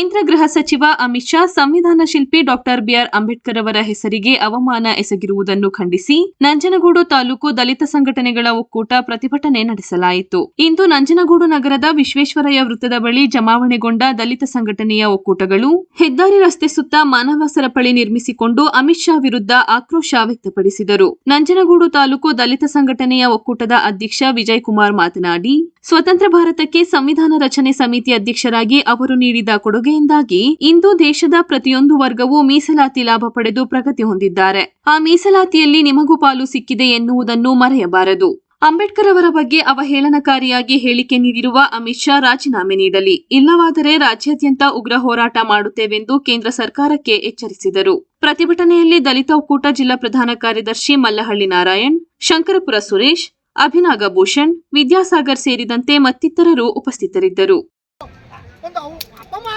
ಕೇಂದ್ರ ಗೃಹ ಸಚಿವ ಅಮಿತ್ ಶಾ, ಸಂವಿಧಾನ ಶಿಲ್ಪಿ ಡಾಕ್ಟರ್ ಬಿಆರ್ ಅಂಬೇಡ್ಕರ್ ಅವರ ಹೆಸರಿಗೆ ಅವಮಾನ ಎಸಗಿರುವುದನ್ನು ಖಂಡಿಸಿ ನಂಜನಗೂಡು ತಾಲೂಕು ದಲಿತ ಸಂಘಟನೆಗಳ ಒಕ್ಕೂಟ ಪ್ರತಿಭಟನೆ ನಡೆಸಲಾಯಿತು. ಇಂದು ನಂಜನಗೂಡು ನಗರದ ವಿಶ್ವೇಶ್ವರಯ್ಯ ವೃತ್ತದ ಬಳಿ ಜಮಾವಣೆಗೊಂಡ ದಲಿತ ಸಂಘಟನೆಯ ಒಕ್ಕೂಟಗಳು ಹೆದ್ದಾರಿ ರಸ್ತೆ ಸುತ್ತ ಮಾನವ ಸರಪಳಿ ನಿರ್ಮಿಸಿಕೊಂಡು ಅಮಿತ್ ಶಾ ವಿರುದ್ಧ ಆಕ್ರೋಶ ವ್ಯಕ್ತಪಡಿಸಿದರು. ನಂಜನಗೂಡು ತಾಲೂಕು ದಲಿತ ಸಂಘಟನೆಯ ಒಕ್ಕೂಟದ ಅಧ್ಯಕ್ಷ ವಿಜಯ್ ಕುಮಾರ್ ಮಾತನಾಡಿ, ಸ್ವತಂತ್ರ ಭಾರತಕ್ಕೆ ಸಂವಿಧಾನ ರಚನೆ ಸಮಿತಿ ಅಧ್ಯಕ್ಷರಾಗಿ ಅವರು ನೀಡಿದ ಕೊಡುಗೆಯಿಂದಾಗಿ ಇಂದು ದೇಶದ ಪ್ರತಿಯೊಂದು ವರ್ಗವೂ ಮೀಸಲಾತಿ ಲಾಭ ಪಡೆದು ಪ್ರಗತಿ ಹೊಂದಿದ್ದಾರೆ. ಆ ಮೀಸಲಾತಿಯಲ್ಲಿ ನಿಮಗೂ ಪಾಲು ಸಿಕ್ಕಿದೆ ಎನ್ನುವುದನ್ನು ಮರೆಯಬಾರದು. ಅಂಬೇಡ್ಕರ್ ಅವರ ಬಗ್ಗೆ ಅವಹೇಳನಕಾರಿಯಾಗಿ ಹೇಳಿಕೆ ನೀಡಿರುವ ಅಮಿತ್ ಶಾ ರಾಜೀನಾಮೆ ನೀಡಲಿ. ಇಲ್ಲವಾದರೆ ರಾಜ್ಯಾದ್ಯಂತ ಉಗ್ರ ಹೋರಾಟ ಮಾಡುತ್ತೇವೆಂದು ಕೇಂದ್ರ ಸರ್ಕಾರಕ್ಕೆ ಎಚ್ಚರಿಸಿದರು. ಪ್ರತಿಭಟನೆಯಲ್ಲಿ ದಲಿತ ಒಕ್ಕೂಟ ಜಿಲ್ಲಾ ಪ್ರಧಾನ ಕಾರ್ಯದರ್ಶಿ ಮಲ್ಲಹಳ್ಳಿ ನಾರಾಯಣ್, ಶಂಕರಪುರ ಸುರೇಶ್, ಅಭಿನಾಗ ಭೂಷಣ್, ವಿದ್ಯಾಸಾಗರ್ ಸೇರಿದಂತೆ ಮತ್ತಿತರರು ಉಪಸ್ಥಿತರಿದ್ದರು.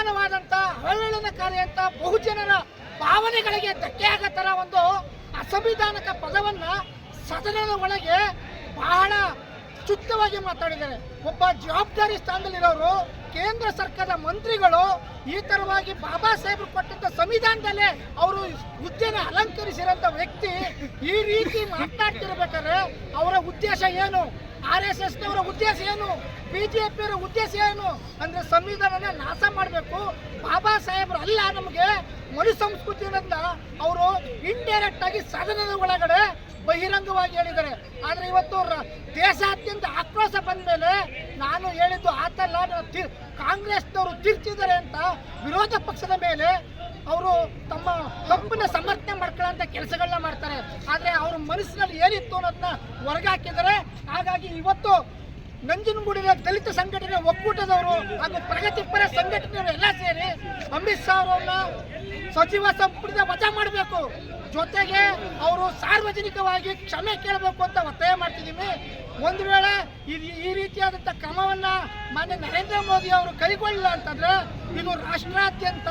ಅಪಮಾನವಾದಂಥ ಅವಹೇಳನಕಾರಿ ಅಂತ ಬಹುಜನರ ಭಾವನೆಗಳಿಗೆ ಧಕ್ಕೆ ಆಗೋ ಥರ ಒಂದು ಅಸಂವಿಧಾನಕ ಪದವನ್ನು ಸದನದ ಒಳಗೆ ಬಹಳ ಚುತ್ತವಾಗಿ ಮಾತಾಡಿದ್ದಾರೆ. ಒಬ್ಬ ಜವಾಬ್ದಾರಿ ಸ್ಥಾನದಲ್ಲಿರೋರು ಕೇಂದ್ರ ಸರ್ಕಾರದ ಮಂತ್ರಿಗಳು, ಈ ತರವಾಗಿ ಬಾಬಾ ಸಾಹೇಬರು ಕೊಟ್ಟಂತ ಸಂವಿಧಾನದಲ್ಲೇ ಅವರು ಹುದ್ದೆನ ಅಲಂಕರಿಸಿರೋಂಥ ವ್ಯಕ್ತಿ ಈ ರೀತಿ ಮಾತನಾಡ್ತಿರ್ಬೇಕಾದ್ರೆ ಅವರ ಉದ್ದೇಶ ಏನು? ಆರ್ ಎಸ್ ಎಸ್ನವರ ಉದ್ದೇಶ ಏನು? ಬಿ ಜೆ ಪಿಯವರ ಉದ್ದೇಶ ಏನು? ಅಂದರೆ ಸಂವಿಧಾನನ ನಾಶ ಮಾಡಬೇಕು. ಬಾಬಾ ಸಾಹೇಬ್ರು ಅಲ್ಲ ನಮಗೆ ಮರು ಸಂಸ್ಕೃತಿಯಿಂದ ಅವರು ಇಂಡೈರೆಕ್ಟ್ ಆಗಿ ಸದನದ ಒಳಗಡೆ ಬಹಿರಂಗವಾಗಿ ಹೇಳಿದ್ದಾರೆ. ಆದರೆ ಇವತ್ತು ದೇಶಾದ್ಯಂತ ಆಕ್ರೋಶ ಬಂದ ಮೇಲೆ ನಾನು ಹೇಳಿದ್ದು ಆತಲ್ಲ ಕಾಂಗ್ರೆಸ್ನವರು ತಿರ್ಚಿದ್ದಾರೆ ಅಂತ ವಿರೋಧ ಪಕ್ಷದ ಮೇಲೆ ಅವರು ತಮ್ಮ ತಪ್ಪನ್ನ ಸಮರ್ಥನೆ ಮಾಡ್ಕೊಳ್ಳೋಂಥ ಕೆಲಸಗಳನ್ನ ಮಾಡ್ತಾರೆ. ಆದರೆ ಅವ್ರ ಮನಸ್ಸಿನಲ್ಲಿ ಏನಿತ್ತು ಅನ್ನೋದನ್ನ ಹೊರಗಾಕಿದ್ದಾರೆ. ಹಾಗಾಗಿ ಇವತ್ತು ನಂಜನಗೂಡಿನ ದಲಿತ ಸಂಘಟನೆ ಒಕ್ಕೂಟದವರು ಹಾಗೂ ಪ್ರಗತಿಪರ ಸಂಘಟನೆಯವರು ಎಲ್ಲ ಸೇರಿ ಅಮಿತ್ ಶಾ ಅವರನ್ನ ಸಚಿವ ಸಂಪುಟದ ವಜಾ ಮಾಡಬೇಕು. ಜೊತೆಗೆ ಅವರು ಸಾರ್ವಜನಿಕವಾಗಿ ಕ್ಷಮೆ ಕೇಳಬೇಕು ಅಂತ ಒತ್ತಾಯ ಮಾಡ್ತಿದ್ದೀವಿ. ಒಂದು ವೇಳೆ ಈ ಈ ರೀತಿಯಾದಂಥ ಕ್ರಮವನ್ನ ಮಾನ್ಯ ನರೇಂದ್ರ ಮೋದಿ ಅವರು ಕೈಗೊಳ್ಳಿಲ್ಲ ಅಂತಂದ್ರೆ ಇದು ರಾಷ್ಟ್ರಾದ್ಯಂತ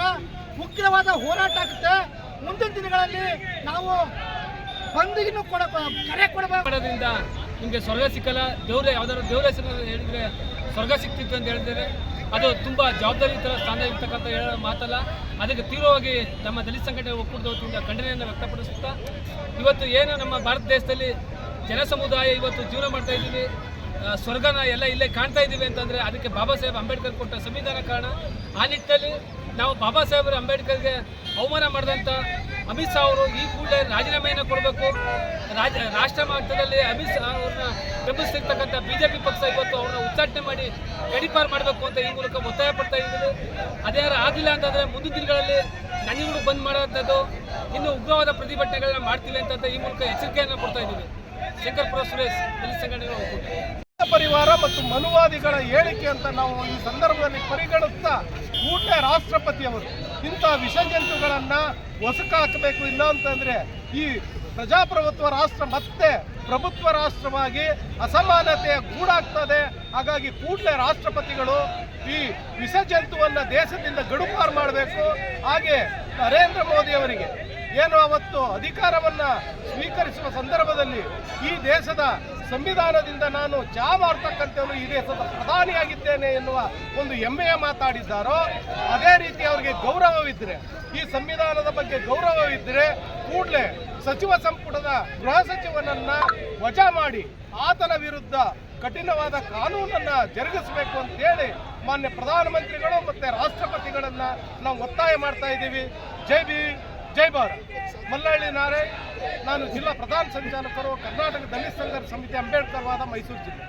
ಉಗ್ರವಾದ ಹೋರಾಟ ಆಗುತ್ತೆ. ಮುಂದಿನ ದಿನಗಳಲ್ಲಿ ನಾವು ಬಂದಿಗೂ ಕೊಡ ಕರೆ ಕೊಡಬೇಕು. ಮಾಡೋದ್ರಿಂದ ನಿಮಗೆ ಸ್ವರ್ಗ ಸಿಕ್ಕಲ್ಲ. ದೇವ್ರ ಯಾವ್ದಾದ್ರು ದೇವ್ರ ಹೆಸರು ಹೇಳಿದ್ರೆ ಸ್ವರ್ಗ ಸಿಕ್ತಿತ್ತು ಅಂತ ಹೇಳಿದ್ರೆ ಅದು ತುಂಬ ಜವಾಬ್ದಾರಿಯುತ ಸ್ಥಾನ ಇರ್ತಕ್ಕಂಥ ಹೇಳೋ ಮಾತಲ್ಲ. ಅದಕ್ಕೆ ತೀವ್ರವಾಗಿ ನಮ್ಮ ದಲಿತ ಸಂಘಟನೆ ಒಕ್ಕೂಟದ ವತಿಯಿಂದ ಖಂಡನೆಯನ್ನು ವ್ಯಕ್ತಪಡಿಸುತ್ತಾ, ಇವತ್ತು ಏನು ನಮ್ಮ ಭಾರತ ದೇಶದಲ್ಲಿ ಜನ ಸಮುದಾಯ ಇವತ್ತು ಜೀವನ ಮಾಡ್ತಾ ಇದ್ದೀವಿ. ಸ್ವರ್ಗನ ಎಲ್ಲ ಇಲ್ಲೇ ಕಾಣ್ತಾ ಇದ್ದೀವಿ ಅಂತಂದರೆ ಅದಕ್ಕೆ ಬಾಬಾ ಸಾಹೇಬ್ ಅಂಬೇಡ್ಕರ್ ಕೊಟ್ಟ ಸಂವಿಧಾನ ಕಾರಣ. ಆ ನಿಟ್ಟಿನಲ್ಲಿ ನಾವು ಬಾಬಾ ಸಾಹೇಬ್ರ ಅಂಬೇಡ್ಕರ್ಗೆ ಅವಮಾನ ಮಾಡಿದಂಥ ಅಮಿತ್ ಶಾ ಅವರು ಈ ಕೂಡಲೇ ರಾಜೀನಾಮೆಯನ್ನು ಕೊಡಬೇಕು. ರಾಜ, ರಾಷ್ಟ್ರ ಮಟ್ಟದಲ್ಲಿ ಅಮಿತ್ ಶಾ ಅವ್ರನ್ನ ಬೆಂಬಲಿಸಿರ್ತಕ್ಕಂಥ ಬಿ ಜೆ ಪಿ ಪಕ್ಷ ಇವತ್ತು ಅವ್ರನ್ನ ಉಚ್ಚಾಟನೆ ಮಾಡಿ ಗಡಿಪಾರು ಮಾಡಬೇಕು ಅಂತ ಈ ಮೂಲಕ ಒತ್ತಾಯ ಪಡ್ತಾ ಇದ್ದೀವಿ. ಅದೇನಾರು ಆಗಿಲ್ಲ ಅಂತಂದರೆ ಮುಂದಿನ ದಿನಗಳಲ್ಲಿ ನಂಜನಗೂಡು ಬಂದ್ ಮಾಡುವಂಥದ್ದು, ಇನ್ನು ಉಗ್ರವಾದ ಪ್ರತಿಭಟನೆಗಳನ್ನ ಮಾಡ್ತೀವಿ ಅಂತ ಈ ಮೂಲಕ ಎಚ್ಚರಿಕೆಯನ್ನು ಕೊಡ್ತಾ ಇದ್ದೀವಿ. ಶಂಕರ್ಪುರ ಸುರೇಶ್ ದಲಿತ ಸಂಘಟನೆಗಳ ಪರಿವಾರ ಮತ್ತು ಮನುವಾದಿಗಳ ಹೇಳಿಕೆ ಅಂತ ನಾವು ಈ ಸಂದರ್ಭದಲ್ಲಿ ಪರಿಗಣಿಸ್ತಾ ಕೂಡಲೇ ರಾಷ್ಟ್ರಪತಿಯವರು ಇಂಥ ವಿಷಜಂತುಗಳನ್ನ ಹೊಸಕ ಹಾಕಬೇಕು ಇಲ್ಲ ಅಂತಂದ್ರೆ ಈ ಪ್ರಜಾಪ್ರಭುತ್ವ ರಾಷ್ಟ್ರ ಮತ್ತೆ ಪ್ರಭುತ್ವ ರಾಷ್ಟ್ರವಾಗಿ ಅಸಮಾನತೆಯ ಗೂಡಾಗ್ತದೆ. ಹಾಗಾಗಿ ಕೂಡಲೇ ರಾಷ್ಟ್ರಪತಿಗಳು ಈ ವಿಷಜಂತುವನ್ನ ದೇಶದಿಂದ ಗಡುಪಾರು ಮಾಡಬೇಕು. ಹಾಗೆ ನರೇಂದ್ರ ಮೋದಿ ಅವರಿಗೆ ಏನು ಅವತ್ತು ಅಧಿಕಾರವನ್ನ ಸ್ವೀಕರಿಸುವ ಸಂದರ್ಭದಲ್ಲಿ ಈ ದೇಶದ ಸಂವಿಧಾನದಿಂದ ನಾನು ಚಾ ಮಾಡ್ತಕ್ಕಂಥವ್ರು ಇದೇ ದೇಶದ ಪ್ರಧಾನಿಯಾಗಿದ್ದೇನೆ ಎನ್ನುವ ಒಂದು ಹೆಮ್ಮೆಯ ಮಾತಾಡಿದ್ದಾರೋ, ಅದೇ ರೀತಿ ಅವರಿಗೆ ಗೌರವವಿದ್ದರೆ ಈ ಸಂವಿಧಾನದ ಬಗ್ಗೆ ಗೌರವವಿದ್ದರೆ ಕೂಡಲೇ ಸಚಿವ ಸಂಪುಟದ ಗೃಹ ಸಚಿವನನ್ನ ವಜಾ ಮಾಡಿ ಆತನ ವಿರುದ್ಧ ಕಠಿಣವಾದ ಕಾನೂನನ್ನ ಜರುಗಿಸಬೇಕು ಅಂತೇಳಿ ಮಾನ್ಯ ಪ್ರಧಾನಮಂತ್ರಿಗಳು ಮತ್ತೆ ರಾಷ್ಟ್ರಪತಿಗಳನ್ನ ನಾವು ಒತ್ತಾಯ ಮಾಡ್ತಾ ಇದ್ದೀವಿ. ಜೈ ಜೈ ಭಾರತ್. ಮಲ್ಲಹಳ್ಳಿ ನಾರಾಯಣ್ ನಾನು ಜಿಲ್ಲಾ ಪ್ರಧಾನ ಸಂಚಾಲಕರು, ಕರ್ನಾಟಕ ದಲಿತ ಸಂಘರ್ಷ ಸಮಿತಿ ಅಂಬೇಡ್ಕರ್ ವಾದ ಮೈಸೂರು ಜಿಲ್ಲೆ.